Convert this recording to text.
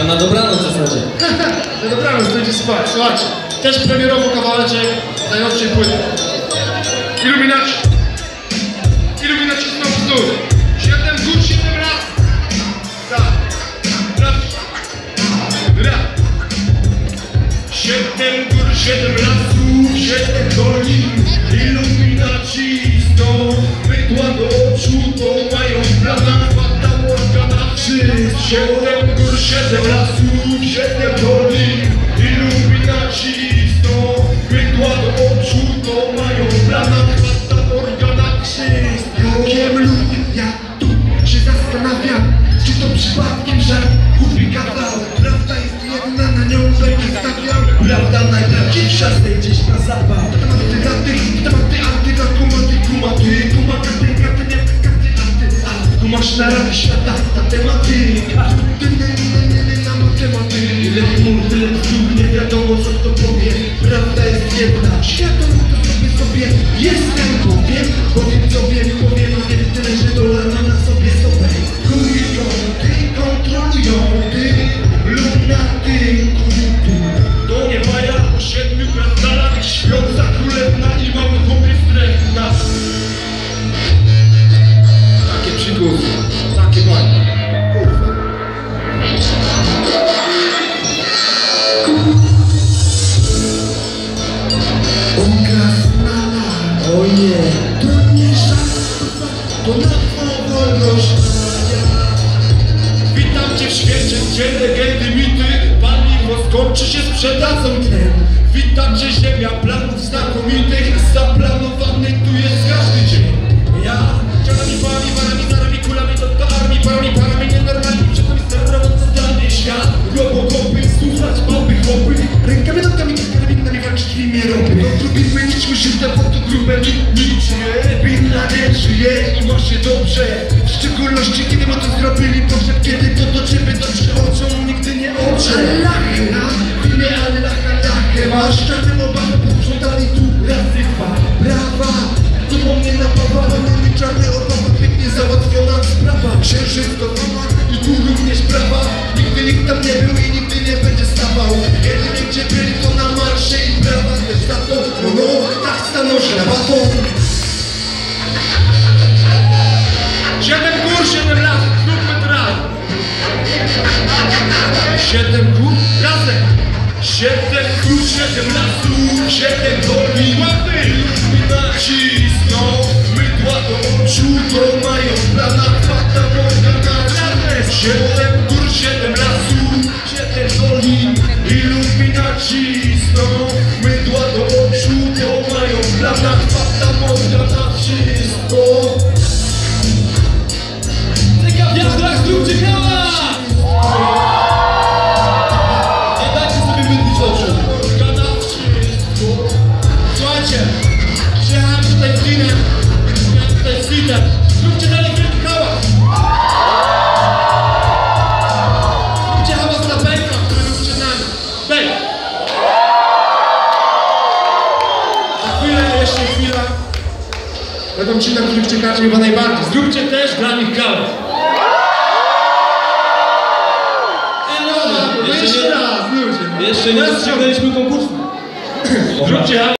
A na dobranoc w zasadzie. No dobranoc, to idzie spać. Słuchajcie, też premierowo kawałeczek najnowszej płyty. Iluminaci. Iluminaci znowu w dół. Siedem gór, siedem raz. Tak. Raz. Raz. Siedem gór, siedem lasów, siedem dolin. Iluminaci Siedem gór, siedem lasów, siedem dolin. Iluminaci mydła do oczu, to mają plana, wata morgana wszystko. Jakiem lub ja tu się zastanawiam Czy to przypadkiem żart głupi kawał Prawda jest jedna, na nią będzie stawiał Prawda najprawdziwsza gdzieś na zapał Tematy na tych, tematy A kumasz na rady świata, ta tematyka Ty, nie, nie, Witam cię w świecie, gdzie legendy, mity Paliwo skończy się, sprzedadzą tlen Witam cię ziemia planów znakomitych Zaplanowany tu jest każdy dzień Ja, ciągnami, parami, parami, zarami, kulami To do armii, parami, parami, nienormalni Przedtem sterową zdalnie świat Robokopy, słuchać małpy, chłopy Rękami, nogami, karabinami walczyć w imię ropy No trubimy, niczmy się te grube Nic nie, Żyje i ma się dobrze. W szczególności kiedy mu to zrobili pogrzeb Kiedy to do ciebie dotrze oczą nigdy nie Allahna, w imię Allaha, lachę Masz czarnym obawę, posprzątali tu razy dwa. Brawa, to po mnie napawa Mamy czarny obawa, pięknie załatwiona sprawa. Księżyc to mama i tu również prawa. Nigdy nikt tam nie był i nigdy nie będzie stawał. Jedynie gdzie byli to na marsze i prawa. Też za to, no no, tak staną szlabatą Siedem Siedem gór, razem. Siedem gór, siedem lasów, siedem dolin. Łapy, nacisną, mydła do oczu, to mają plana, fata, morgana, razem. Siedem gór, siedem lasów, siedem dolin. Iluminaci sną, mydła do oczu, to mają plana, fata, morgana, wszystko. Zróbcie dalej wielki hałas. Zróbcie hałas dla Bejka, który był przed nami. Bejk. Za chwilę, jeszcze chwila. Będą ci, na których czekacie chyba najbardziej. Zróbcie też dla nich hałas. No, Jeszcze nie- raz, ludzie. Jeszcze nie rozciągnęliśmy konkursu. Zróbcie.